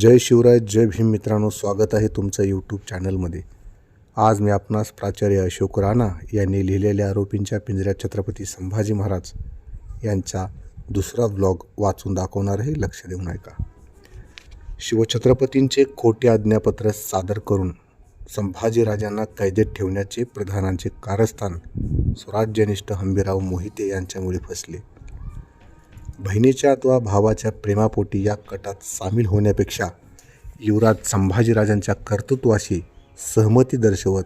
जय शिवराय जय भीम मित्रांनो स्वागत आहे तुमचं यूट्यूब चॅनलमध्ये आज मी आपणास प्राचार्य अशोक राणा यांनी लिहिलेल्या आरोपींच्या पिंजऱ्यात छत्रपती संभाजी महाराज यांचा दुसरा व्लॉग वाचून दाखवणार आहे. लक्ष देऊन ऐका. शिवछत्रपतींचे खोटे आज्ञापत्र सादर करून संभाजीराजांना कैदेत ठेवण्याचे प्रधानांचे कारस्थान स्वराज्यनिष्ठ हंबीराव मोहिते यांच्यामुळे फसले. बहिणीच्या अथवा भावाच्या प्रेमापोटी या कटात सामील होण्यापेक्षा युवराज संभाजीराजांच्या कर्तृत्वाशी सहमती दर्शवत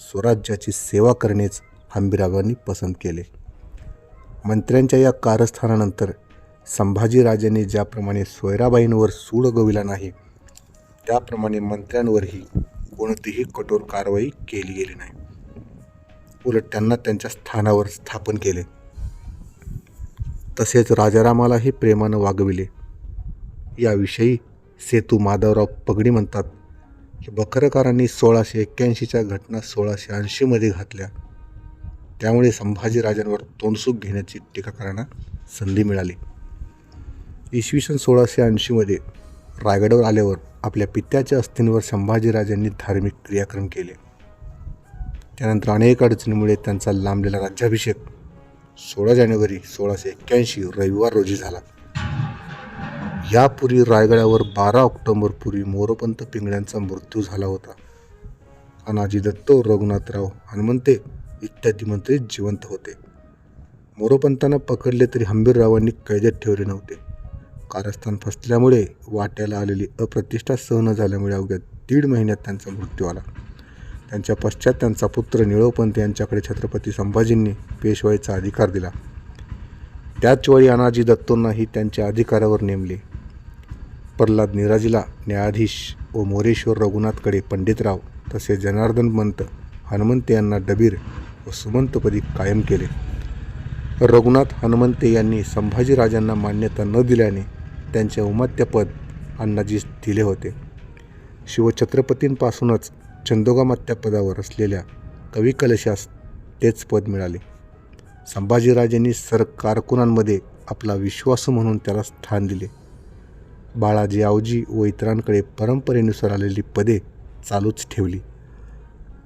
स्वराज्याची सेवा करणेच हंबीरावांनी पसंत केले. मंत्र्यांच्या या कारस्थानानंतर संभाजीराजांनी ज्याप्रमाणे सोयराबाईंवर सूड गविला नाही त्याप्रमाणे मंत्र्यांवरही कोणतीही कठोर कारवाई केली गेली नाही. उलट त्यांना त्यांच्या स्थानावर स्थापन केले. तसेच राजारामालाही प्रेमानं वागविले. याविषयी सेतू माधवराव पगडी म्हणतात की बखरकारांनी सोळाशे एक्क्याऐंशीच्या घटना सोळाशे ऐंशीमध्ये घातल्या. त्यामुळे संभाजीराजांवर तोंडसूक घेण्याची टीकाकारांना संधी मिळाली. इसवी सन सोळाशे ऐंशीमध्ये रायगडावर आल्यावर आपल्या पित्याच्या अस्थींवर संभाजीराजांनी धार्मिक क्रियाक्रम केले. त्यानंतर अनेक अडचणीमुळे त्यांचा लांबलेला राज्याभिषेक सोळा जानेवारी सोळाशे एक्क्याऐंशी रविवार रोजी झाला. यापूर्वी रायगडावर बारा ऑक्टोबरपूर्वी मोरोपंत पिंगळ्यांचा मृत्यू झाला होता. अनाजी दत्त रघुनाथराव हनुमंते इत्यादी मंत्री जिवंत होते. मोरोपंतांना पकडले तरी हंबीररावांनी कैदेत ठेवले नव्हते. कारस्थान फसल्यामुळे वाट्याला आलेली अप्रतिष्ठा सहन झाल्यामुळे अवघ्या दीड महिन्यात त्यांचा मृत्यू आला त्यांच्या पश्चात त्यांचा पुत्र निळोपंत यांच्याकडे छत्रपती संभाजींनी पेशवाईचा अधिकार दिला. त्याचवेळी अनाजी दत्तोंनाही त्यांच्या अधिकारावर नेमले. प्रल्हाद निराजीला न्यायाधीश व मोरेश्वर रघुनाथकडे पंडितराव तसेच जनार्दन मंत हनुमंते यांना डबीर व सुमंतपदी कायम केले. रघुनाथ हनुमंते यांनी संभाजीराजांना मान्यता न दिल्याने त्यांचे उमात्यपद अण्णाजीस दिले होते. शिवछत्रपतींपासूनच चंदोगामात्या पदावर असलेल्या कविकलशास तेच पद मिळाले. संभाजीराजांनी सर कारकुनांमध्ये आपला विश्वास म्हणून त्याला स्थान दिले. बाळाजी आवजी व इतरांकडे परंपरेनुसार आलेली पदे चालूच ठेवली.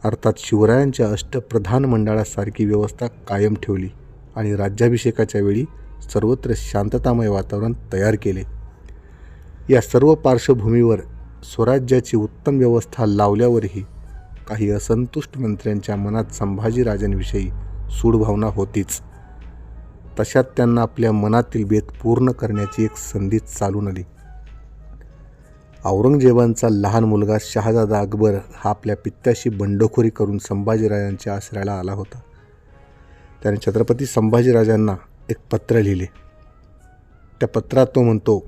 अर्थात शिवरायांच्या अष्टप्रधान मंडळासारखी व्यवस्था कायम ठेवली आणि राज्याभिषेकाच्या वेळी सर्वत्र शांततामय वातावरण तयार केले. या सर्व पार्श्वभूमीवर स्वराज्याची उत्तम व्यवस्था लावल्यावरही काही असंतुष्ट मंत्र्यांच्या मनात संभाजीराजांविषयी सूडभावना होतीच. तशात त्यांना आपल्या मनातील बेत पूर्ण करण्याची एक संधी चालून आली. औरंगजेबांचा लहान मुलगा शहाजादा अकबर हा आपल्या पित्याशी बंडखोरी करून संभाजीराजांच्या आश्रयाला आला होता. त्याने छत्रपती संभाजीराजांना एक पत्र लिहिले. त्या पत्रात तो म्हणतो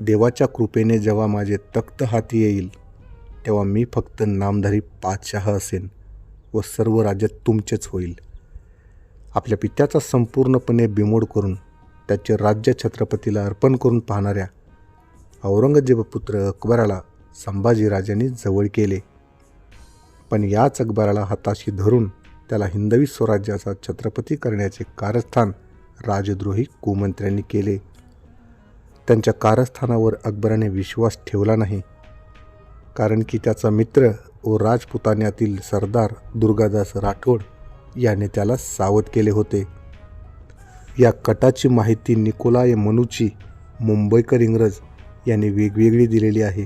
देवाच्या कृपेने जेव्हा माझे तख्त हाती येईल तेव्हा मी फक्त नामधारी पातशाह असेन व सर्व राज्य तुमचेच होईल. आपल्या पित्याचा संपूर्णपणे बिमोड करून त्याचे राज्य छत्रपतीला अर्पण करून पाहणाऱ्या औरंगजेबपुत्र अकबराला संभाजीराजांनी जवळ केले. पण याच अकबराला हाताशी धरून त्याला हिंदवी स्वराज्याचा छत्रपती करण्याचे कारस्थान राजद्रोही कुमंत्र्यांनी केले. त्यांच्या कारस्थानावर अकबराने विश्वास ठेवला नाही. कारण की त्याचा मित्र व राजपुतान्यातील सरदार दुर्गादास राठोड याने त्याला सावध केले होते. या कटाची माहिती निकोलाय मनुची मुंबईकर इंग्रज यांनी वेगवेगळी दिलेली आहे.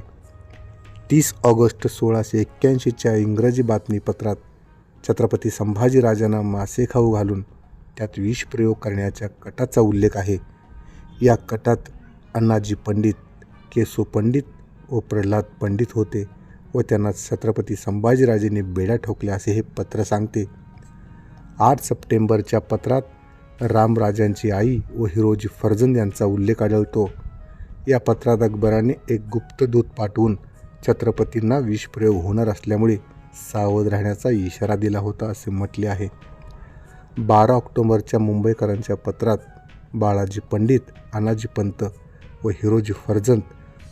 तीस ऑगस्ट सोळाशे एक्क्याऐंशीच्या इंग्रजी बातमीपत्रात छत्रपती संभाजीराजांना मासे खाऊ घालून त्यात विष प्रयोग करण्याच्या कटाचा उल्लेख आहे. या कटात अण्णाजी पंडित केसो पंडित व प्रल्हाद पंडित होते व त्यांना छत्रपती संभाजीराजेंनी बेड्या ठोकल्या असे हे पत्र सांगते. आठ सप्टेंबरच्या पत्रात रामराजांची आई व हिरोजी फर्जंद यांचा उल्लेख आढळतो. या पत्रात अकबराने एक गुप्त दूत पाठवून छत्रपतींना विषप्रयोग होणार असल्यामुळे सावध राहण्याचा इशारा दिला होता असे म्हटले आहे. बारा ऑक्टोबरच्या मुंबईकरांच्या पत्रात बाळाजी पंडित अनाजी पंत व हिरोजी फर्जंत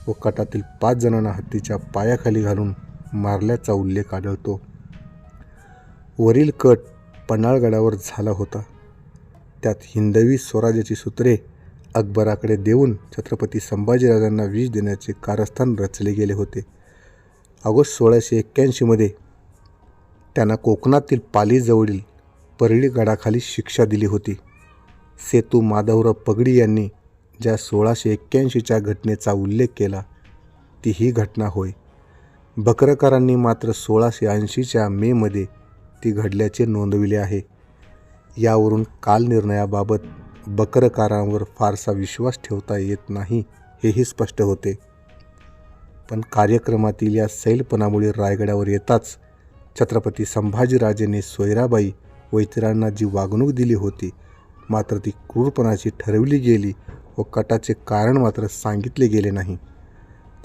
व कटातील पाच जणांना हत्तीच्या पायाखाली घालून मारल्याचा उल्लेख आढळतो. वरील कट पन्हाळगडावर झाला होता. त्यात हिंदवी स्वराज्याची सूत्रे अकबराकडे देऊन छत्रपती संभाजीराजांना विष देण्याचे कारस्थान रचले गेले होते. ऑगस्ट सोळाशे एक्क्याऐंशीमध्ये त्यांना कोकणातील पालीजवळील परळी गडाखाली शिक्षा दिली होती. सेतू माधवराव पगडी यांनी ज्या सोळाशे एक्क्याऐंशीच्या घटनेचा उल्लेख केला ती ही घटना होय. बकरकरांनी मात्र सोळाशे ऐंशीच्या मेमध्ये ती घडल्याचे नोंदविले आहे. यावरून कालनिर्णयाबाबत बकरकारांवर फारसा विश्वास ठेवता येत नाही हेही स्पष्ट होते. पण कार्यक्रमातील या सैलपणामुळे रायगडावर येताच छत्रपती संभाजीराजेने सोयराबाई व इतरांना जी वागणूक दिली होती मात्र ती क्रूरपणाची ठरवली गेली व कटाचे कारण मात्र सांगितले गेले नाही.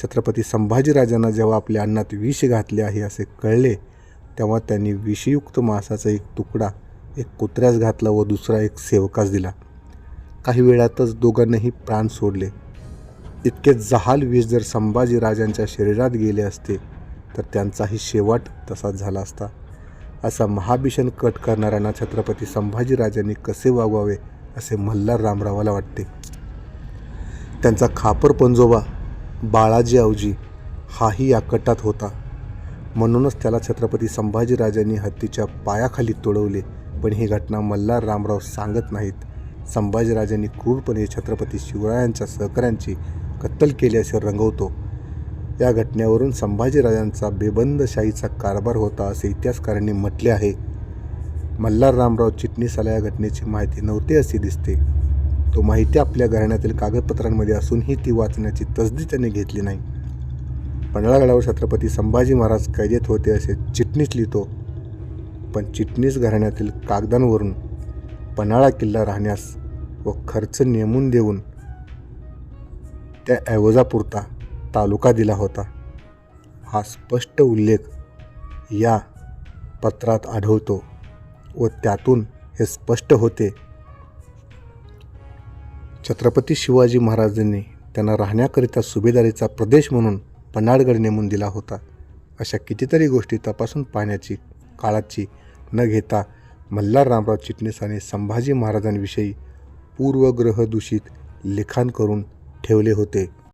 छत्रपती संभाजीराजांना जेव्हा आपल्या अन्नात विष घातले आहे असे कळले तेव्हा त्यांनी विषयुक्त मांसाचा एक तुकडा एक कुत्र्यास घातला व दुसरा एक सेवकास दिला. काही वेळातच दोघांनाही प्राण सोडले. इतके जहाल विष जर संभाजीराजांच्या शरीरात गेले असते तर त्यांचाही शेवट तसाच झाला असता. असा महाभीषण कट करणाऱ्यांना छत्रपती संभाजीराजांनी कसे वागवावे असे मल्हार रामरावाला वाटते. त्यांचा खापर पंजोबा बाळाजी आवजी हाही या कटात होता. म्हणूनच त्याला छत्रपती संभाजीराजांनी हत्तीच्या पायाखाली तोडवले पण ही घटना मल्हार रामराव सांगत नाहीत. संभाजीराजांनी क्रूरपणे छत्रपती शिवरायांच्या सहकाऱ्यांची कत्तल केली असे रंगवतो. या घटनेवरून संभाजीराजांचा बेबंदशाहीचा कारभार होता असे इतिहासकारांनी म्हटले आहे. मल्हार रामराव चिटणीसाला या घटनेची माहिती नव्हती असे दिसते. तो माहिती आपल्या घराण्यातील कागदपत्रांमध्ये असूनही ती वाचण्याची तसदी त्याने घेतली नाही. पन्हाळगडावर छत्रपती संभाजी महाराज कैदेत होते असे चिटणीस लिहितो. पण चिटणीस घराण्यातील कागदांवरून पन्हाळा किल्ला राहण्यास व खर्च नेमून देऊन त्या ऐवजापुरता तालुका दिला होता. हा स्पष्ट उल्लेख या पत्रात आढळतो व त्यातून हे स्पष्ट होते छत्रपती शिवाजी महाराजांनी त्यांना राहण्याकरिता सुभेदारीचा प्रदेश म्हणून पन्हाळगड नेमून दिला होता. अशा कितीतरी गोष्टी तपासून पाहण्याची काळाची न घेता मल्हार रामराव चिटणीसाने संभाजी महाराजांविषयी पूर्वग्रह दूषित लिखाण करून ठेवले होते.